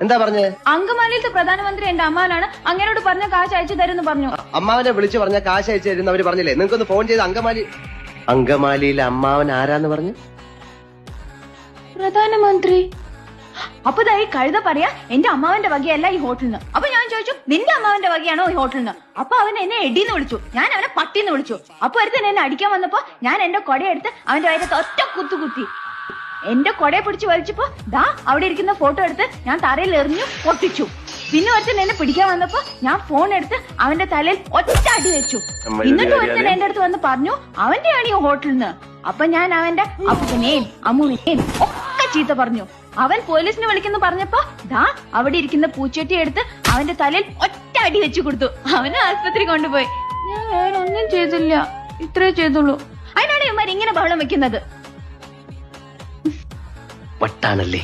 എന്താ പറഞ്ഞേ? അങ്കമാലിയിലത്തെ പ്രധാനമന്ത്രി എന്റെ അമ്മാവനാണ് അങ്ങനോട് പറഞ്ഞ കാശ് അയച്ചു തരുന്നു പറഞ്ഞു. അമ്മാവനെ വിളിച്ചു പറഞ്ഞ കാശ് അയച്ചു തരുന്ന അവർ പറഞ്ഞില്ലേ? നിങ്ങൾക്കൊന്ന് ഫോൺ ചെയ്ത് അങ്കമാലി അങ്കമാലിയിലെ അമ്മാവൻ ആരാന്ന് പറഞ്ഞു? പ്രധാനമന്ത്രി. അപ്പൊ ഈ കഴുത പറയാ എന്റെ അമ്മാവന്റെ വകയല്ല ഈ ഹോട്ടലിന് അപ്പൊ ഞാൻ ചോദിച്ചു നിന്റെ അമ്മാവന്റെ വകയാണോ ഈ ഹോട്ടലിന് അപ്പൊ അവൻ എന്നെ എടിന്ന് വിളിച്ചു. ഞാൻ അവനെ പട്ടിന്ന് വിളിച്ചു. അപ്പൊ ഒരുത്തൻ എന്നെ അടിക്കാൻ വന്നപ്പോ ഞാൻ എന്റെ കൊടയെടുത്ത് അവന്റെ വയറ്റത്ത് ഒറ്റ കുത്തു കുത്തി എന്റെ കൊടയെ പിടിച്ച് വലിച്ചപ്പോ ദാ അവിടെ ഇരിക്കുന്ന ഫോട്ടോ എടുത്ത് ഞാൻ തറയിൽ എറിഞ്ഞു പൊട്ടിച്ചു. പിന്നെ ഒരുത്തൻ എന്നെ പിടിക്കാൻ വന്നപ്പോ ഞാൻ ഫോൺ എടുത്ത് അവന്റെ തലയിൽ ഒറ്റ അടി വെച്ചു. എന്നിട്ട് ഒറ്റ ഒരുത്തൻ എന്റെ അടുത്ത് വന്ന് പറഞ്ഞു അവന്റെയാണ് ഈ ഹോട്ടലിൽ നിന്ന് അപ്പൊ ഞാൻ അവന്റെ അപ്പനെയും അമ്മുവിനെയും ഒക്കെ ചീത്ത പറഞ്ഞു. അവൻ പോലീസിനെ വിളിക്കുന്നു പറഞ്ഞപ്പോ ദാ അവിടെ ഇരിക്കുന്ന പൂച്ചട്ടി എടുത്ത് അവന്റെ തലയിൽ ഒറ്റ അടി വെച്ചു കൊടുത്തു. അവനെ ആസ്പത്രി കൊണ്ടുപോയി. ഞാൻ വേറെ ഒന്നും ചെയ്തില്ല. ഇത്രേ ചെയ്തുള്ളൂ. അതിനാണ് ഇവന്മാർ ഇങ്ങനെ ബഹളം വെക്കുന്നത്. വട്ടാണല്ലേ